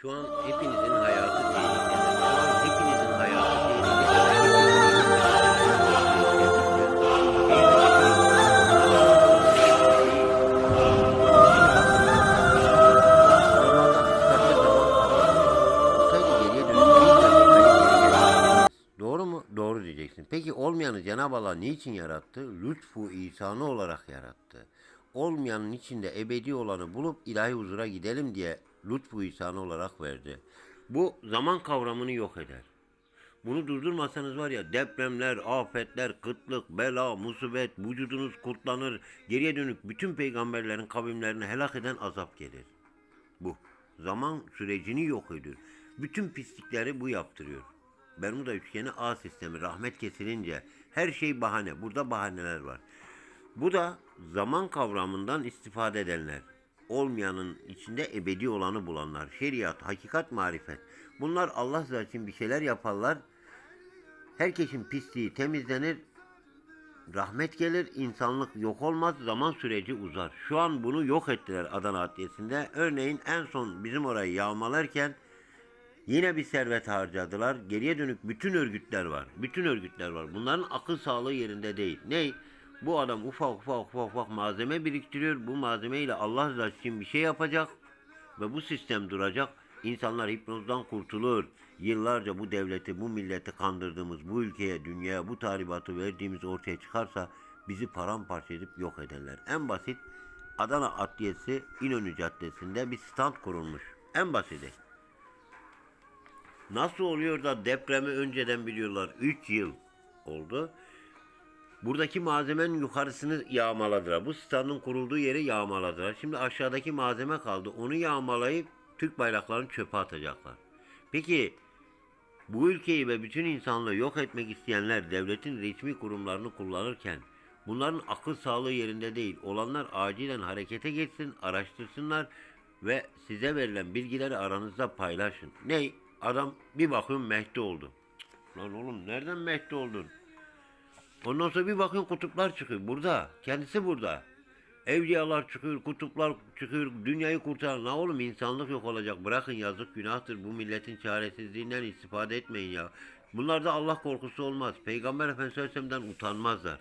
Şu an hepinizin hayatı tehlikede. Şu an hepinizin hayatı tehlikede. Doğru mu? Doğru diyeceksin. Peki olmayanı Cenab-ı Allah niçin yarattı? Lütfu ihsanı olarak yarattı. Olmayanın içinde ebedi olanı bulup ilahi huzura gidelim diye lütfu ihsanı olarak verdi. Bu zaman kavramını yok eder. Bunu durdurmasanız var ya depremler, afetler, kıtlık, bela, musibet, vücudunuz kurtlanır. Geriye dönük bütün peygamberlerin kavimlerini helak eden azap gelir. Bu. Zaman sürecini yok ediyor. Bütün pislikleri bu yaptırıyor. Bermuda üçgeni A sistemi rahmet kesilince her şey bahane. Burada bahaneler var. Bu da zaman kavramından istifade edenler. Olmayanın içinde ebedi olanı bulanlar. Şeriat, hakikat, marifet. Bunlar Allah rızası için bir şeyler yaparlar. Herkesin pisliği temizlenir. Rahmet gelir, insanlık yok olmaz, zaman süreci uzar. Şu an bunu yok ettiler Adana Adliyesi'nde. Örneğin en son bizim orayı yağmalarken Yine bir servet harcadılar. Geriye dönük bütün örgütler var. Bütün örgütler var. Bunların akıl sağlığı yerinde değil. Ney? Bu adam ufak ufak ufak ufak malzeme biriktiriyor. Bu malzemeyle Allah rızası için bir şey yapacak. Ve bu sistem duracak. İnsanlar hipnozdan kurtulur. Yıllarca bu devleti, bu milleti kandırdığımız, bu ülkeye, dünyaya bu tahribatı verdiğimiz ortaya çıkarsa bizi paramparça edip yok ederler. En basit Adana Adliyesi İnönü Caddesi'nde bir stand kurulmuş. En basiti. Nasıl oluyor da depremi önceden biliyorlar? 3 yıl oldu. Buradaki malzemenin yukarısını yağmaladılar. Bu standın kurulduğu yeri yağmaladılar. Şimdi aşağıdaki malzeme kaldı. Onu yağmalayıp Türk bayraklarını çöpe atacaklar. Peki bu ülkeyi ve bütün insanlığı yok etmek isteyenler devletin resmi kurumlarını kullanırken bunların akıl sağlığı yerinde değil. Olanlar acilen harekete geçsin, araştırsınlar ve size verilen bilgileri aranızda paylaşın. Ney? Adam bir bakıyorum Mehdi oldu. Lan oğlum nereden Mehdi oldun? Ondan sonra bir bakıyorum kutuplar çıkıyor. Burada. Kendisi burada. Evliyalar çıkıyor, kutuplar çıkıyor, dünyayı kurtaran. Ne oğlum insanlık yok olacak. Bırakın yazık günahtır. Bu milletin çaresizliğinden istifade etmeyin ya. Bunlarda Allah korkusu olmaz. Peygamber Efendimiz Aleyhisselam'dan utanmazlar.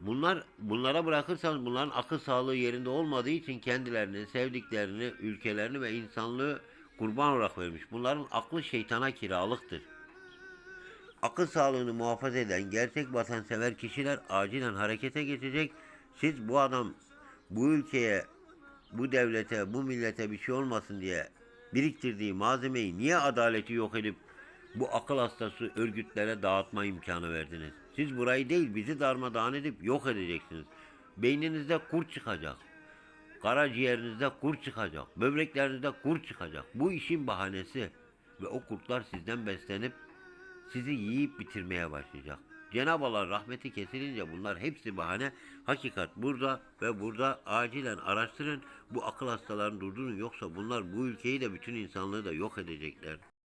Bunlar bunlara bırakırsanız bunların akıl sağlığı yerinde olmadığı için kendilerini, sevdiklerini, ülkelerini ve insanlığı kurban olarak vermiş. Bunların aklı şeytana kiralıktır. Akıl sağlığını muhafaza eden gerçek vatansever kişiler acilen harekete geçecek. Siz bu adam bu ülkeye, bu devlete, bu millete bir şey olmasın diye biriktirdiği malzemeyi niye adaleti yok edip bu akıl hastası örgütlere dağıtma imkanı verdiniz? Siz burayı değil bizi darmadağın edip yok edeceksiniz. Beyninizde kurt çıkacak. Karaciğerinizde kurt çıkacak. Böbreklerinizde kurt çıkacak. Bu işin bahanesi. Ve o kurtlar sizden beslenip sizi yiyip bitirmeye başlayacak. Cenab-ı Allah rahmeti kesilince bunlar hepsi bahane. Hakikat burada ve burada acilen araştırın. Bu akıl hastalarını durdurun yoksa bunlar bu ülkeyi de bütün insanlığı da yok edecekler.